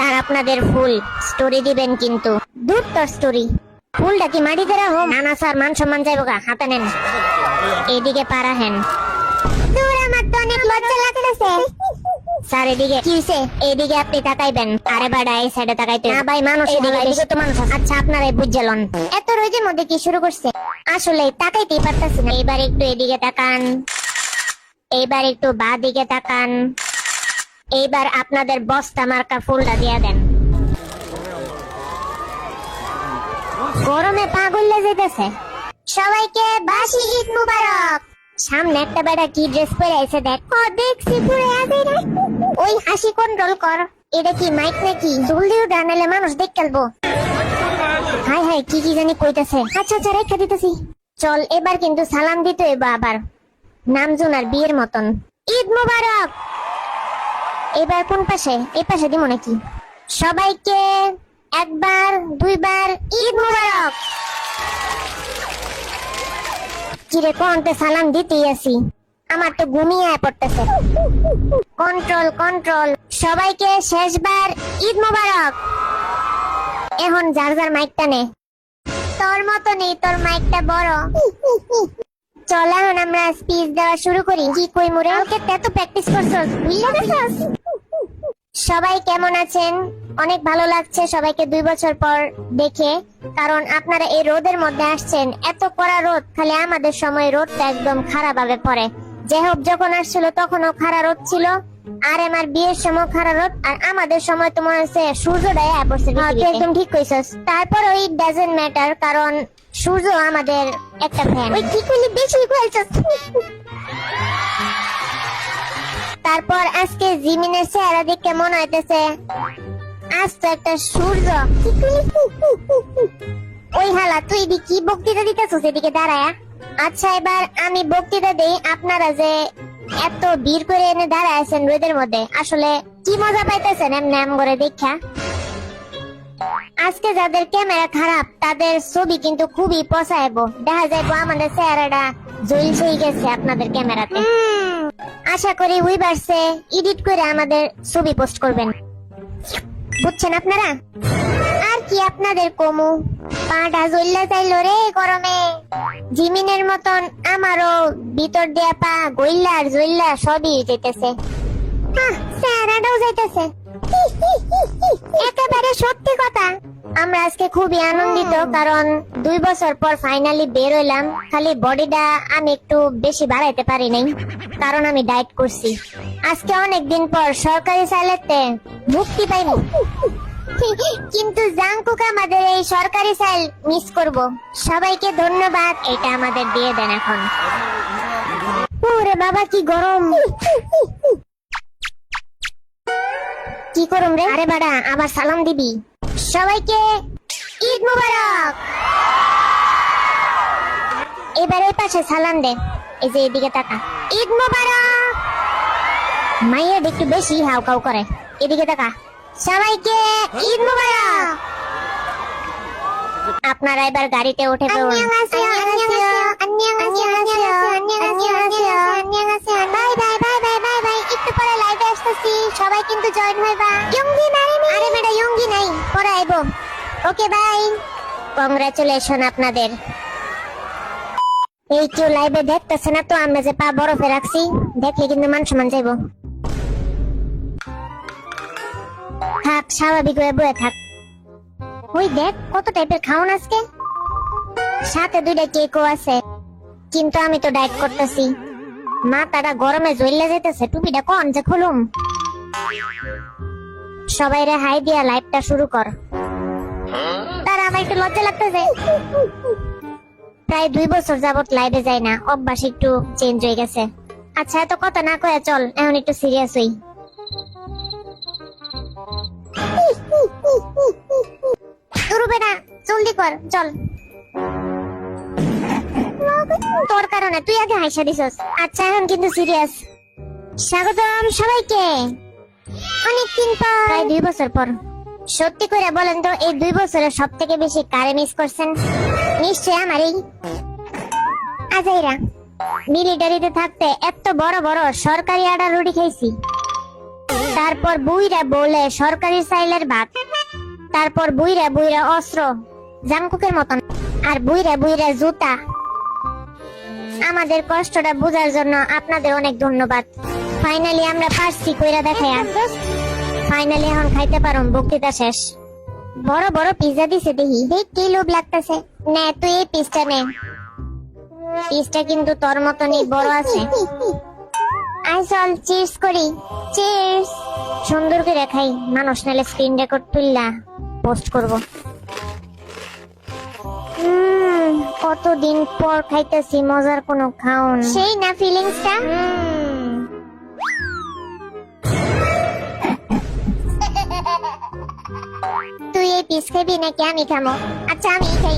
Sir আপনাদের ফুল story দিবেন কিন্তু। দূর তোর স্টোরি ফুলটা কি মাটিতে রাখো না না স্যার মান সম্মান যাইব গা হাতে নেন। এইদিকে পারা হেন। দূর আমার তো অনেক লজ্জা লাগতেছে। স্যার এদিকে কি হইছে? এইদিকে আপনি তাকাইবেন। আরে বাড়া এই সাইডে তাকাইতে না ভাই মানুষ এদিকে এদিকে তো মানুষ। আচ্ছা আপনারাই বুঝলেন এত রোজের মধ্যে কি শুরু করছে? আসলে তাকাইতেই পারতাছি না। এবার একটু এদিকে তাকান। এইবার একটু বা দিকে তাকান। এইবার আপনাদের বস্তা মার্কা ফুলটা দিয়া দেন। গরমে পাগল যেতেছে। সবাইকে বাসি ঈদ মুবারক। সামনে একটা বেটা কি ড্রেস পরে আছে দেখ। ও দেখছি পুরো আছে ওই হাসি কন্ট্রোল কর। এটা কি মাইক নাকি? জলদি উঠা মানুষ দেখ খেলব হাই হাই, কি কি জানি কইতাছে। আচ্ছা আচ্ছা রেখে দিতেছি। চল, এবার কিন্তু সালাম দিতে হইব আবার। নামজুন আর বিয়ের মতন। ঈদ মুবারক! এবার কোন পাশে? এই পাশে দিব নাকি? সবাইকে একবার, দুইবার ঈদ মুবারক! কিরে কোনতে সালাম দিতেই আছি? আমার তো ঘুমিয়ে পড়তেছে। Control control! সবাইকে শেষবার ঈদ মুবারক! এখন যার যার মাইকটা নে। তোর মতো নেই, তোর মাইকটা বড়। চল এখন আমরা স্পিচ দেওয়া শুরু করি। কি কই মোরে ওকে এত প্র্যাকটিস করছস, বুঝলে গেছস সবাই কেমন আছেন? অনেক ভালো লাগছে সবাইকে দুই বছর পর দেখে কারণ আপনারা এই রোদের মধ্যে আসছেন। এত কড়া রোদ খালি আমাদের সময় রোদটা একদম খারাপ ভাবে পড়ে। যে হোক যখন আসছিল তখনও খারাপ রোদ ছিল। আর আমার বিয়ের সময় খারাপ রোদ আর আমাদের সময় তো মনে হচ্ছে সূর্যটাই পড়ছে একদম ঠিক কইছস। তারপর ওই ডাজেন্ট ম্যাটার কারণ সূর্য আমাদের একটা ফ্যান ওই কি করলি বেশি কইছস। তারপর আজকে জিমিনের চেহারা দেখে মনে হইতেছে? আজ তো একটা সূর্য। ওই হালা, তুই দি কি বক্তৃতা দিতেছিস এদিকে দাঁড়ায়া? আচ্ছা এবার আমি বক্তৃতা দেই আপনারা যে এত ভিড় করে এনে দাঁড়ায় আছেন রোদের মধ্যে, আসলে কি মজা পাইতেছেন এমনি এম করে দেখা? আজকে যাদের ক্যামেরা খারাপ, তাদের ছবি কিন্তু খুবই পছাইব দেখা যাইবো আমাদের চেহারাটা জলছেই গেছে আপনাদের ক্যামেরাতে। আশা করি উইভার্সে এডিট করে আমাদের ছবি পোস্ট করবেন। বুঝছেন আপনারা? আর কি আপনাদের কমু? পাটা জ্বললে চাইলো রে গরমে। জিমিনের মতন আমারও ভিতর দেয়া পা গইল্লা আর জইল্লা সবই যেতেছে। চেহারাটাও যাইতেছে। একেবারে সত্যি কথা। আমরা আজকে খুবই আনন্দিত, কারণ দুই বছর পর ফাইনালি বের হইলাম। খালি বডিটা আমি একটু বেশি বাড়াইতে পারি নাই, কারণ আমি ডায়েট করছি। আজকে অনেক দিন পর সরকারি সাইলেতে মুক্তি পাইনি। কিন্তু জাংকুক আমাদের এই সরকারি সাইল মিস করব। সবাইকে ধন্যবাদ, এটা আমাদের দিয়ে দেন এখন। ওরে বাবা, কি গরম। কি করুম রে? আরে বাড়া আবার সালাম দিবি। সবাইকে ঈদ মুবারক! এবার পাশে সালাম দে এই যে এদিকে তাকা। ঈদ মুবারক! মাইয়া একটু বেশি হাউ কাউ করে। এদিকে তাকা। সবাইকে ঈদ মুবারক! আপনারা এবার গাড়িতে উঠে পড়ুন। Bye bye bye bye bye bye পরে লাইভে আসতেছি। সবাই কিন্তু জয়েন হইবা ইয়ঙ্গি নাই আরে ইয়ঙ্গি নাই। পরে আইবো। ওকে বাই কংগ্রাচুলেশন আপনাদের। এই কেউ লাইভে দেখতেছে না তো আমরা যে পা বরফে রাখছি দেখলে কিন্তু মান সমান যাইবো। থাক স্বাভাবিক হয়ে বয়ে থাক। ওই দেখ কত টাইপের খাওন আজকে। সাথে দুইটা কেকও আছে। কিন্তু আমি তো ডায়েট করতেছি। মাথাটা গরমে জ্বললে যেতেছে টুপিটা কোন যে খুলুম। সবাই রে হাই দিয়া লাইভটা শুরু কর। তার আমার একটু লজ্জা লাগতেছে। প্রায় দুই বছর যাবত লাইভে যাই না, অভ্যাস একটু চেঞ্জ হয়ে গেছে। আচ্ছা এত কথা না কয়ে চল, এখন একটু সিরিয়াস হই। তুরুবে না জলদি কর, চল। তোর কারণে তুই আগে হাসা দিছস। আচ্ছা এখন কিন্তু সিরিয়াস স্বাগতম সবাইকে। অনেকদিন পর, প্রায় দুই বছর পর। সত্যি করে বলেন তো, এই দুই বছরে সব থেকে বেশি কারে মিস করছেন? নিশ্চয় আমারই। আজাইরা মিলিটারিতে থাকতে এত বড় বড় সরকারি আডা রুটি খাইছি তার তারপর বুইরা বলে সরকারি সাইলের ভাত। তারপর বুইরা বুইরা অস্ত্র জামকুকের মতন। আর বুইরা বুইরা জুতা আমাদের কষ্টটা বোঝার জন্য আপনাদের অনেক ধন্যবাদ। ফাইনালি আমরা পারছি কইরা দেখাই ফাইনালি এখন খাইতে পারুম বক্তৃতা শেষ। বড় বড় পিজা দিছে দেখি দেখ কি লোভ লাগতেছে। নে তুই এই পিসটা নে। পিসটা কিন্তু তোর মতনই বড় আছে। আই চল চিপস করি চিপস সুন্দর করে খাই মানুষ নালে স্ক্রিন রেকর্ড তুললা পোস্ট করব। কতদিন পর খাইতেছি মজার কোনো খাওন সেই না ফিলিংসটা তুই এই পিস খাবি নাকি? আমি খামো। আচ্ছা আমি খাই।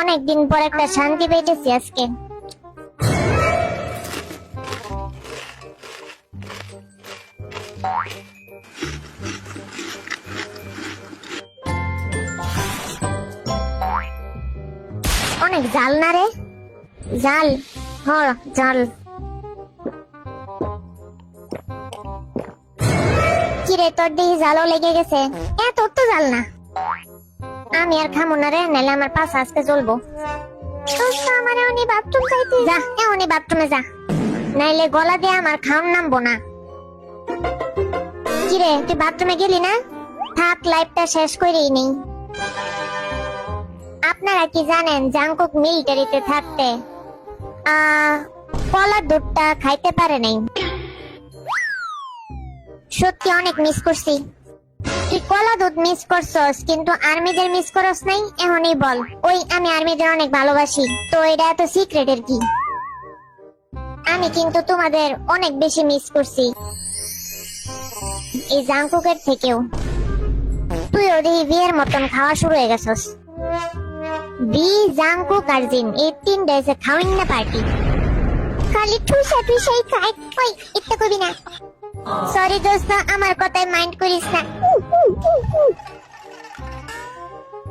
অনেকদিন পর একটা শান্তি পেয়েছি আজকে। অনেক জাল না রে? জাল হ জাল। কিরে তোর দিকে জালও লেগে গেছে? এ, তোর তো জাল না। আমি আর খামো না রে, নাহলে আমার পাশ আজকে চলবো দোস্ত আমার উনি বাথরুম চাইতে। যা এ উনি বাথরুমে যা। নাইলে গলা দিয়ে আমার খাওন নামবো না। কিরে তুই বাথরুমে গেলি না? থাক লাইফটা শেষ করেই নেই। আপনারা কি জানেন জাংকুক মিলিটারিতে থাকতে কলার দুধটা খাইতে পারে নাই। সত্যি অনেক মিস করছি। তুই কলা দুধ মিস করছস, কিন্তু আর্মিদের মিস করস নাই? এখনই বল। ওই, আমি আর্মিদের অনেক ভালোবাসি, তো এটা এত সিক্রেটের কি? আমি কিন্তু তোমাদের অনেক বেশি মিস করছি। এই জাংকুকের থেকেও। তুই ওদের বিয়ের মতন খাওয়া শুরু হয়ে গেছস। বি জাংকুক আর জিন এই তিন ডেজে খাওয়াই না পার্টি। খালি ঠুসা ঠুসাই খাই ওই ইত্যা কবি না। সরি দোস্ত, আমার কথায় মাইন্ড করিস না।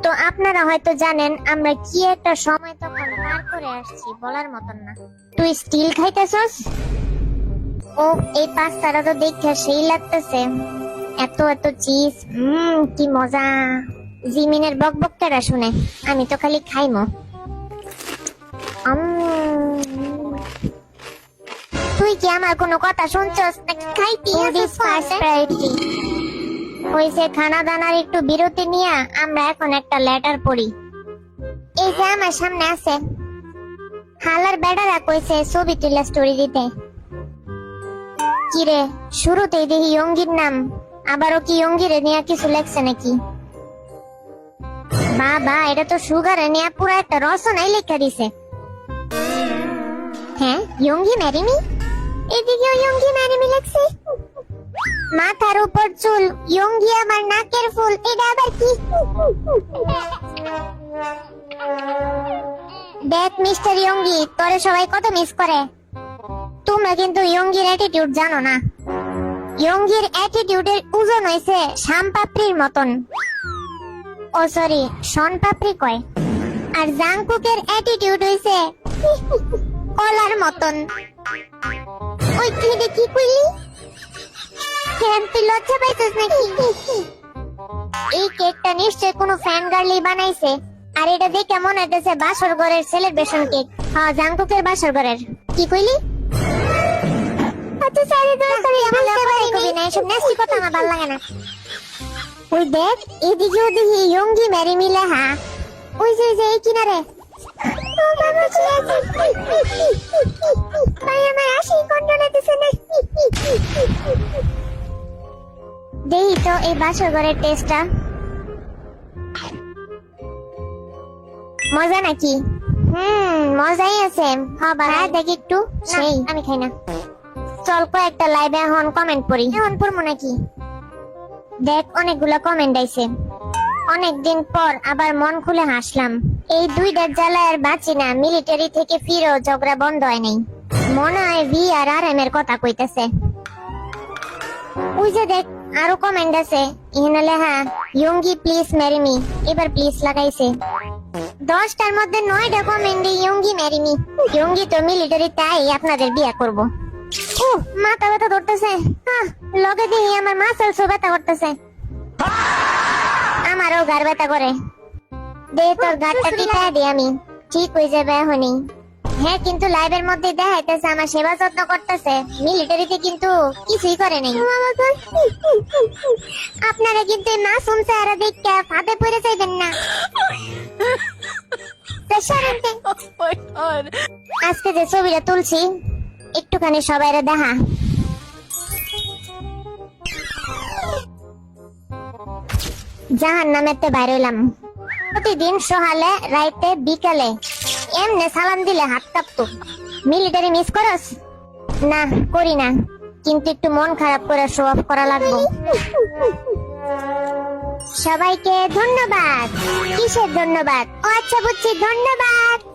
তো আপনারা হয়তো জানেন, আমরা কি একটা সময় তখন পার করে আসছি, বলার মতন না। তুই স্টিল খাইতেছস? ও, এই পাস্তাটা তো দেখে সেই লাগতেছে। এত এত চিজ হুম, কি মজা। জিমিনের বক বকটারা শুনে আমি তো খালি খাইমো। তুই কি আমার কোনো কথা শুনছস নাকি? খাইতি হইছে খানা দানার একটু বিরতি নিয়ে আমরা এখন একটা লেটার পড়ি। এই যে আমার সামনে আছে। হালার বেড়ারা কইছে ছবি তুলে স্টোরি দিতে। কিরে শুরুতেই দেখি ইয়ঙ্গির নাম। আবারও কি ইয়ঙ্গিরে নিয়ে কিছু লেখছে নাকি? বাবা এটা তো সুগারে নিয়ে পুরো একটা রসনাই লেখা দিছে। হ্যাঁ ইয়ঙ্গি ম্যারিমি? এদিকেও ইয়ঙ্গি ম্যারিমি লেখছে। মাথার উপর চুল, ইয়ঙ্গি আমার নাকের ফুল, এটা আবার কি? দেখ, মিস্টার ইয়ঙ্গি, তোরে সবাই কত মিস করে। তোমরা কিন্তু ইয়ঙ্গির অ্যাটিটিউড জানো না। ইয়ঙ্গির অ্যাটিটিউডের ওজন হইছে শামপাপড়ির মতন। ও সরি শন পাপড়ি কয়। আর জাংকুকের অ্যাটিটিউড হইছে, কলার মতন। ওই তুই রে কি কইলি? কেন তুই লজ্জা পাইছিস নাকি? এই কেকটা নিশ্চয় কোনো ফ্যান গার্লি বানাইছে। আর এটা দেখে মনে হইতেছে বাসর ঘরের সেলিব্রেশন কেক। হ্যাঁ জাংকুকের বাসর ঘরের। কি কইলি? আচ্ছা সারি দোষ করে আমার কথাই কবি না, এসব নেস্টি কথা আমার ভালো লাগে না। ওই দেখ এদিকেও দেখি ইয়ঙ্গি ম্যারি মিলে হা। ওই যে যে এই কিনারে। ও বাবা চলে আসে। ভাই আমার আসি কন্ট্রোলে দিছে না। দেই তো এই বাসর ঘরের টেস্টটা মজা নাকি? হুম মজাই আছে। হ্যাঁ দেখি একটু। সেই। আমি খাই না। চল কয়েকটা লাইভে এখন কমেন্ট পড়ি এখন পড়ব নাকি? দেখ, অনেকগুলো কমেন্ট আইছে। অনেকদিন পর আবার মন খুলে হাসলাম। এই বাঁচি না মিলিটারি থেকে ফিরেও ঝগড়া বন্ধ হয় নাই। মনে হয় ভি আর আর এম এর কথা ওই যে দেখ, আরও কমেন্ট আছে। ইয়ঙ্গি প্লিজ ম্যারি মি এবার প্লিজ লাগাইছে। দশটার মধ্যে নয়টা কমেন্টে ইয়ঙ্গি ম্যারি মি ইয়ঙ্গি তো মিলিটারি তাই আপনাদের বিয়ে করব। মাথা ব্যথা ধরতেছে। লগে দিয়ে আমার মাসেল সো ব্যথা করতেছে। আমারও গার ব্যথা করে। দে তোর গাড়টা টিপা দি আমি। ঠিক হয়ে যাবে এখনই। হ্যাঁ কিন্তু লাইভের মধ্যে দেখাইতেছে আমার সেবা যত্ন করতেছে। মিলিটারিতে কিন্তু কিছুই করে নাই। আপনারা কিন্তু এই মাসুম চেহারা দেখে ফাঁদে পড়ে যাইবেন না। আজকে যে ছবিটা তুলছি একটুখানি সবাই দেখা। জাহান নামেতে বাইরে হইলাম। প্রতিদিন সকালে রাইতে, বিকালে এমনে সালাম দিলে হাত কাঁপতো। মিলিটারি মিস করস? না, করি না। কিন্তু একটু মন খারাপ করে শো অফ করা লাগবে। সবাইকে ধন্যবাদ। কিসের ধন্যবাদ? ও আচ্ছা বুঝছি, ধন্যবাদ।